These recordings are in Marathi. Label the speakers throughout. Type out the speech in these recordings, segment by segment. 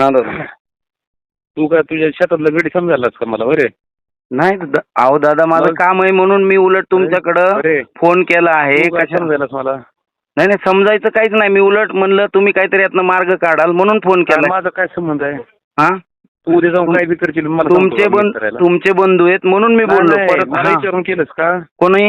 Speaker 1: हा दादा
Speaker 2: तू काय तुझ्या शेतातलं गडी समजायलाच का मला? बरे
Speaker 1: नाही दादा अहो दादा माझं
Speaker 2: मग?
Speaker 1: काम आहे म्हणून मी उलट तुमच्याकडं
Speaker 2: अरे
Speaker 1: फोन केला आहे.
Speaker 2: तू काय
Speaker 1: कशा
Speaker 2: समजायलाच मला?
Speaker 1: नाही नाही समजायचं काहीच नाही. मी उलट म्हणलं तुम्ही काहीतरी यातनं मार्ग काढाल म्हणून फोन
Speaker 2: काय
Speaker 1: केला
Speaker 2: माझा काय संबंध आहे?
Speaker 1: हा?
Speaker 2: तू उद्या जाऊन काय बी करशील मला
Speaker 1: तुमचे बंधू
Speaker 2: करायला?
Speaker 1: तुमचे बंधू आहेत म्हणून मी
Speaker 2: नाही,
Speaker 1: बोललो.
Speaker 2: नाही,
Speaker 1: परत
Speaker 2: मला
Speaker 1: हा.
Speaker 2: विचारून केलंस का?
Speaker 1: कोणी?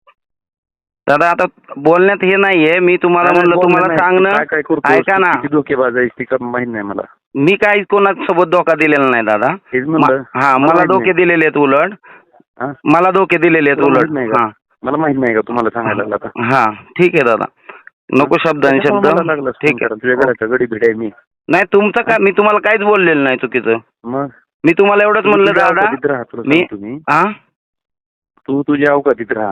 Speaker 1: दादा आता बोलण्यात हे नाहीये. मी तुम्हाला
Speaker 2: काय
Speaker 1: म्हणलं तुम्हाला
Speaker 2: नाही.
Speaker 1: सांगणं.
Speaker 2: काय काय करतो
Speaker 1: ऐका ना.
Speaker 2: किती धोकेबाज आहेस ती का माहीत नाही मला.
Speaker 1: मी काही कोणासोबत धोका दिलेला नाही दादा.
Speaker 2: हेच
Speaker 1: मा-
Speaker 2: म्हणलं.
Speaker 1: हा मला
Speaker 2: माहीत
Speaker 1: धोके
Speaker 2: नाही.
Speaker 1: दिलेले आहेत उलट.
Speaker 2: हा?
Speaker 1: मला धोके दिलेले आहेत
Speaker 2: तुला
Speaker 1: उलट.
Speaker 2: माहीत नाही का?
Speaker 1: हा.
Speaker 2: मला माहीत नाही का तुम्हाला सांगायला लागला आता?
Speaker 1: हा ठीक आहे दादा. नको शब्द आणि शब्द.
Speaker 2: त्याच्यामुळे मला लागलं
Speaker 1: ठीक आहे.
Speaker 2: तुझ्या घराचा गडी भिड आहे मी.
Speaker 1: नाही तुमचं काय मी तुम्हाला काहीच बोललेलं नाही चुकीचं.
Speaker 2: मग?
Speaker 1: मी तुम्हाला एवढंच म्हणलं
Speaker 2: तुझ्या
Speaker 1: दादा.
Speaker 2: अवकातीत राहा तुला
Speaker 1: मी
Speaker 2: सांगतो मी.
Speaker 1: हा
Speaker 2: तू तुझ्या अवकातीत राहा.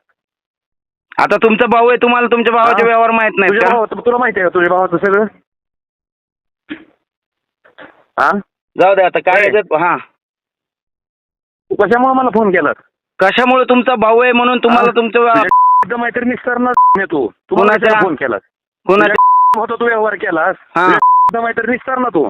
Speaker 1: आता तुमचा भाऊ आहे तुम्हाला तुमच्या भावाचे. व्यवहार माहीत
Speaker 2: तुझ्या भावाचं तुला माहिती आहे का तुझ्या भावाचं सगळं हा
Speaker 1: जाऊ द्या आता काय. याच्यात हा
Speaker 2: तू कशामुळे मला फोन केला
Speaker 1: कशामुळे तुमचा भाऊ आहे म्हणून तुम्हाला. तुमचं
Speaker 2: तुझ्या मैत्रिणी करणार तू तू मला
Speaker 1: कोणाच्या?
Speaker 2: फोन केलास
Speaker 1: कोणाच्या
Speaker 2: होता तू व्यवहार केलास
Speaker 1: हा.
Speaker 2: तुझ्या मैत्रिणी कर ना तू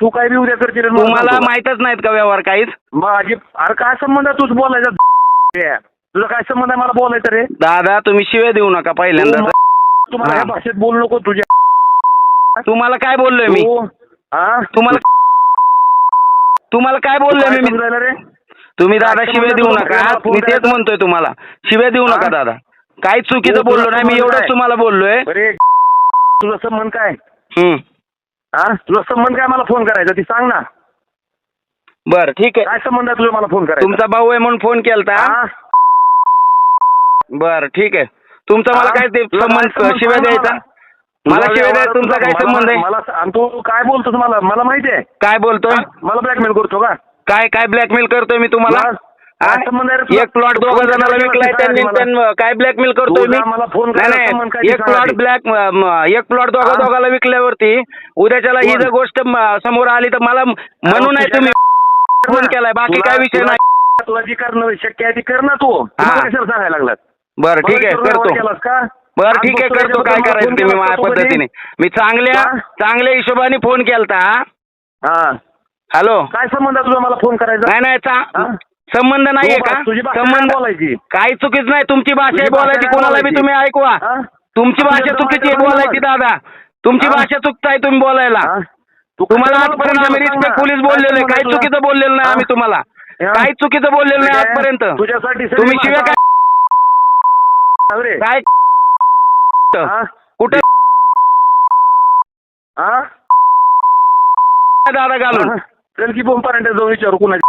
Speaker 2: तू काय बी उद्या करशील आणि मला
Speaker 1: तुम्हाला
Speaker 2: सांगतो?
Speaker 1: माहितच नाहीत का व्यवहार काहीच?
Speaker 2: माझी अरे काय संबंध आहे? तूच बोलायचा. तुझा काय संबंध आहे? मला बोलायचं रे.
Speaker 1: दादा तुम्ही शिव्या देऊ नका पहिल्यांदा.
Speaker 2: तू तुम्हाला
Speaker 1: हा.
Speaker 2: या भाषेत बोलू नको तुझ्या.
Speaker 1: तुम्हाला काय बोललोय मी?
Speaker 2: तू- हा?
Speaker 1: तुम्हाला तुम्हाला काय बोललोय
Speaker 2: काय
Speaker 1: मी?
Speaker 2: समजायला रे?
Speaker 1: तुम्ही दादा शिव्या देऊ नका? मी तेच? म्हणतोय तुम्हाला. शिव्या देऊ
Speaker 2: हा?
Speaker 1: नका दादा. काहीच चुकीचं
Speaker 2: तू-
Speaker 1: बोललो
Speaker 2: तुला
Speaker 1: नाही मी एवढंच? तुम्हाला बोललोय.
Speaker 2: अरे तुझा संबंध काय?
Speaker 1: हम्म.
Speaker 2: हा? तुझा संबंध काय मला फोन करायचा? ती सांग ना.
Speaker 1: बरं ठीक आहे.
Speaker 2: काय संबंध आहे तुझा मला फोन करायचा?
Speaker 1: तुमचा भाऊ आहे म्हणून फोन केलता?
Speaker 2: हा?
Speaker 1: बरं ठीक आहे. तुमचा मला? काय ते
Speaker 2: तुला
Speaker 1: संबंध शिव्या
Speaker 2: सांग
Speaker 1: द्यायचा?
Speaker 2: मला.
Speaker 1: मला
Speaker 2: तुझा
Speaker 1: शिव्या द्यायचा
Speaker 2: व्यवहार-
Speaker 1: तुमचा काय
Speaker 2: मला-
Speaker 1: संबंध आहे?
Speaker 2: मला आणि तू काय बोलतोस मला? मला माहिती आहे.
Speaker 1: काय बोलतोय?
Speaker 2: हा? मला ब्लॅकमेल करतो का?
Speaker 1: काय काय ब्लॅकमेल करतोय मी तुम्हाला?
Speaker 2: तुला-
Speaker 1: एक प्लॉट दोघा जणांना विकलाय त्यांनी काय ब्लॅकमेल करतोय मी? नाही एक प्लॉट. ब्लॅक एक प्लॉट दोघा? दोघाला विकल्यावरती उद्याच्याला ही? जर गोष्ट समोर आली तर मला म्हणून नाही तुम्ही फोन केलाय बाकी काय विषय नाही.
Speaker 2: तुला जी करणं शक्य आहे ती कर ना तू. कशाला सांगायला लागलात
Speaker 1: बरं ठीक आहे करतो. बरं ठीक आहे करतो. काय करायचं
Speaker 2: फोन
Speaker 1: ते मी
Speaker 2: केलास
Speaker 1: माझ्या? पद्धतीने? मी चांगल्या? चांगल्या हिशोबाने फोन केलता हॅलो?
Speaker 2: काय संबंध तुझा मला फोन करायचा?
Speaker 1: नाही नाही संबंध नाहीये
Speaker 2: तू
Speaker 1: का
Speaker 2: तुझी भाषा
Speaker 1: संबंध
Speaker 2: काय बोलायची
Speaker 1: काही चुकीच नाही तुमची भाषा
Speaker 2: तुझी
Speaker 1: आहे
Speaker 2: भाषा
Speaker 1: बोलायची
Speaker 2: काय
Speaker 1: कोणाला बी
Speaker 2: बोलायची?
Speaker 1: तुम्ही ऐकवा
Speaker 2: हा?
Speaker 1: तुमची
Speaker 2: तुझ्या
Speaker 1: भाषा चुकीची आहे बोलायची दादा तुमची
Speaker 2: हा?
Speaker 1: भाषा चुकताय तुम्ही बोलायला
Speaker 2: हा? तू
Speaker 1: तुम्हाला
Speaker 2: कशाला
Speaker 1: आजपर्यंत आम्ही
Speaker 2: सांग
Speaker 1: रिस्पेक्ट
Speaker 2: ना?
Speaker 1: पोलीस बोललेलो आहे काही? चुकीचं बोललेलं नाही
Speaker 2: हा?
Speaker 1: आम्ही तुम्हाला
Speaker 2: हा?
Speaker 1: काही चुकीचं बोललेलं नाही
Speaker 2: आहे.
Speaker 1: आजपर्यंत
Speaker 2: तुझ्यासाठी सगळी
Speaker 1: तुम्ही शिव्या
Speaker 2: भाषा-
Speaker 1: काय काय
Speaker 2: हा?
Speaker 1: कुठं
Speaker 2: हा?
Speaker 1: दादा घालून
Speaker 2: हा? चल की बोंब पर्यंत जाऊन विचारू कुणाची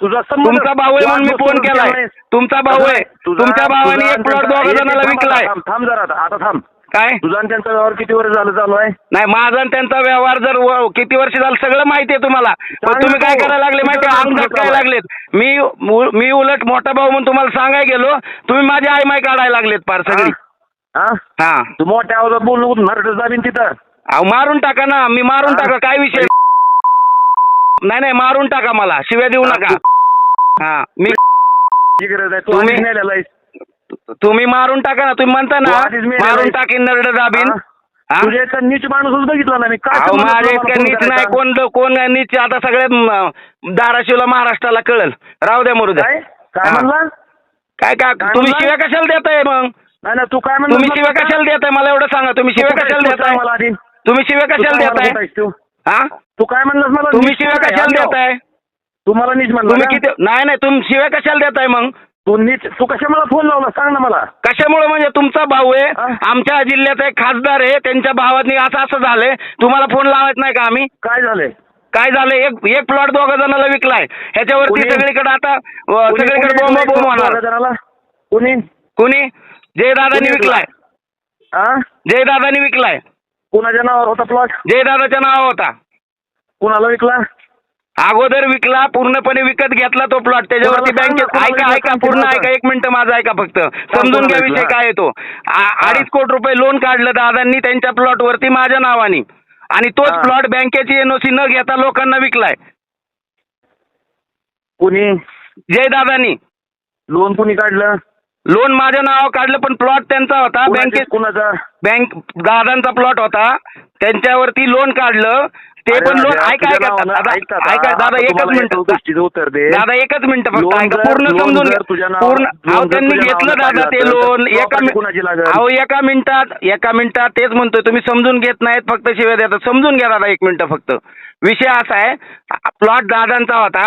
Speaker 2: तुझा
Speaker 1: तुमचा भाऊ आहे म्हणून मी फोन केलाय. तुमचा भाऊ आहे. तुमच्या भावाने एक प्लॉट दोघा
Speaker 2: थांब,
Speaker 1: विकलाय
Speaker 2: थांब जरा आता थांब.
Speaker 1: काय?
Speaker 2: तुझा आणि त्यांचा व्यवहार किती वर्ष झालं चालू आहे?
Speaker 1: नाही माझा आणि त्यांचा व्यवहार जर व- किती वर्ष झालं सगळं माहिती आहे तुम्हाला. पण तुम्ही काय. करायला लागले माहिती अंगात
Speaker 2: वर्ष
Speaker 1: काय? लागलेत? मी मु- मी उलट मोठा भाऊ म्हणून तुम्हाला सांगायला गेलो. तुम्ही माझी आई माय काढायला लागलेत फार सगळी.
Speaker 2: हा?
Speaker 1: हा.
Speaker 2: तू मोठ्या आवाजात बोल नको जाबीन तिथं.
Speaker 1: अहो मारून टाका ना. मी मारून. टाका. काय विषय? नाही नाही मारून टाका मला. शिव्या देऊ नका. हा मी
Speaker 2: ही गरज आहे तू
Speaker 1: तुम्ही-
Speaker 2: आधीच नेलेला आहेस.
Speaker 1: तुम्ही मारून टाका ना तुम्ही म्हणता ना
Speaker 2: तू आधीच मेलेला
Speaker 1: मारून
Speaker 2: आहेस.
Speaker 1: टाकीन नरड दाबीन
Speaker 2: हा?
Speaker 1: हा?
Speaker 2: तुझ्या इतका नीच माणूसच बघितला ना मी काय
Speaker 1: अहो माझ्या
Speaker 2: तुला
Speaker 1: इतका नीच? नाही कोण कोण नीच आता सगळ्या म, धाराशिवला महाराष्ट्राला कळल राहू द्या मरू द्या
Speaker 2: काय काय
Speaker 1: हा.
Speaker 2: म्हणला
Speaker 1: काय काय
Speaker 2: काय
Speaker 1: तुम्ही
Speaker 2: म्हणला?
Speaker 1: शिव्या कशाला देताय मग
Speaker 2: नाही ना तू काय म्हणला
Speaker 1: तुम्ही शिव्या कशाला देताय मला एवढं सांगा तुम्ही शिव्या कशाला देताय
Speaker 2: मला आधी
Speaker 1: तुम्ही शिव्या कशाला देताय
Speaker 2: तू
Speaker 1: हा
Speaker 2: तू काय म्हणलास मला
Speaker 1: तुम्ही
Speaker 2: नीच
Speaker 1: शिव्या? कशाला? देताय
Speaker 2: तू मला नीच म्हणला
Speaker 1: तुम्ही? किती नाही नाही तुम्ही शिव्या कशाला देताय मग?
Speaker 2: तू नीच तू कशा मला फोन लावला? सांग ना मला.
Speaker 1: कशामुळे म्हणजे तुमचा भाऊ आहे? आमच्या जिल्ह्याचा एक खासदार आहे त्यांच्या भावानी असं असं झालंय. तुम्हाला फोन लावायचं नाही का आम्ही?
Speaker 2: काय झालंय?
Speaker 1: काय झालं एक एक प्लॉट दोघा जणांना विकलाय. ह्याच्यावरती
Speaker 2: कोणी?
Speaker 1: सगळीकडे आता अ,
Speaker 2: कोणी-
Speaker 1: सगळीकडे
Speaker 2: कोणी
Speaker 1: बोंब
Speaker 2: विकलाय
Speaker 1: बोंब
Speaker 2: दोघा
Speaker 1: होणार.
Speaker 2: जणाला? कोणी?
Speaker 1: कोणी? जयदादानी
Speaker 2: कोणी
Speaker 1: विकलाय.
Speaker 2: हा
Speaker 1: जयदादानी विकलाय.
Speaker 2: कुणाच्या नावावर होता प्लॉट
Speaker 1: जयदादाच्या नावा होता.
Speaker 2: कुणाला विकला?
Speaker 1: अगोदर विकला पूर्णपणे विकत घेतला तो प्लॉट त्याच्यावरती बँकेत ऐका ऐका पूर्ण. ऐका एक मिनिट माझा ऐका फक्त. समजून घ्या विषय? काय आहे तो. आ- अडीच कोटी रुपये लोन काढलं दादांनी त्यांच्या प्लॉट वरती माझ्या नावाने. आणि तोच. प्लॉट बँकेची एनओसी न घेता लोकांना विकलाय.
Speaker 2: कुणी?
Speaker 1: जयदादानी
Speaker 2: लोन कुणी काढलं?
Speaker 1: लोन माझ्या नावावर काढलं पण प्लॉट त्यांचा होता. बँकेत
Speaker 2: कुणाचा?
Speaker 1: बँक दादांचा प्लॉट होता. त्यांच्यावरती लोन काढलं. ते पण लोन
Speaker 2: राजा,
Speaker 1: ऐका ऐका दादा? ऐका दादा एकच मिनिट
Speaker 2: उत्तर दे
Speaker 1: दादा एकच मिनिट फक्त ऐका पूर्ण समजून पूर्ण अहो त्यांनी घेतलं दादा ते लोन एका? अहो एका मिनिटात एका मिनिटात तेच म्हणतोय तुम्ही समजून घेत नाहीत फक्त शिवाय देतात समजून घ्या दादा एक मिनिट फक्त विषय असा आहे प्लॉट दादांचा होता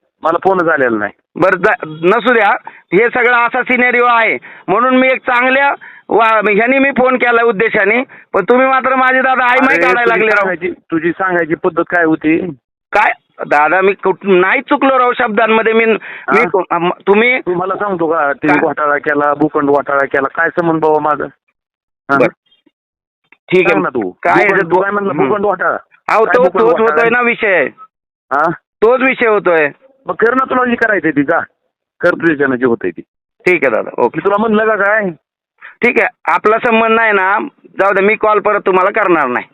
Speaker 2: मला फोनच आलेला नाही.
Speaker 1: बरं जा- नसू द्या. हे सगळं असा सिनेरिओ आहे. म्हणून मी एक चांगल्या वा- ह्यानी मी फोन केला उद्देशाने. पण तुम्ही मात्र माझे दादा आई माही
Speaker 2: अरे,
Speaker 1: काढायला
Speaker 2: तुझी
Speaker 1: लागले राव.
Speaker 2: सांगायची- तुझी सांगायची पद्धत काय होती?
Speaker 1: काय? दादा मी कुठ- नाही चुकलो राव शब्दांमध्ये. मी तुम्ही?
Speaker 2: तू मला सांगतो का? ते
Speaker 1: काय?
Speaker 2: घोटाळा केला भूखंड घोटाळा केला. काय संबंध बाबा माझं? हा?
Speaker 1: बरं. ठीक
Speaker 2: सांग
Speaker 1: आहे
Speaker 2: ना तू.
Speaker 1: काय
Speaker 2: भूखंड- तू काय म्हणलं?
Speaker 1: हं.
Speaker 2: भूखंड घोटाळा.
Speaker 1: अहो
Speaker 2: काय
Speaker 1: तो
Speaker 2: भूखंड
Speaker 1: तोच
Speaker 2: घोटाळा?
Speaker 1: होतोय ना विषय.
Speaker 2: हा?
Speaker 1: तोच विषय होतोय.
Speaker 2: मग कर ना तुला जी ती जा. कर तुझ्यानं जे होतंय ती.
Speaker 1: ठीक आहे दादा ओके.
Speaker 2: मी तुला म्हणलं का काय?
Speaker 1: ठीक आहे. आपला संबंध नाही ना जाऊ दे मी कॉल परत तुम्हाला करणार नाही.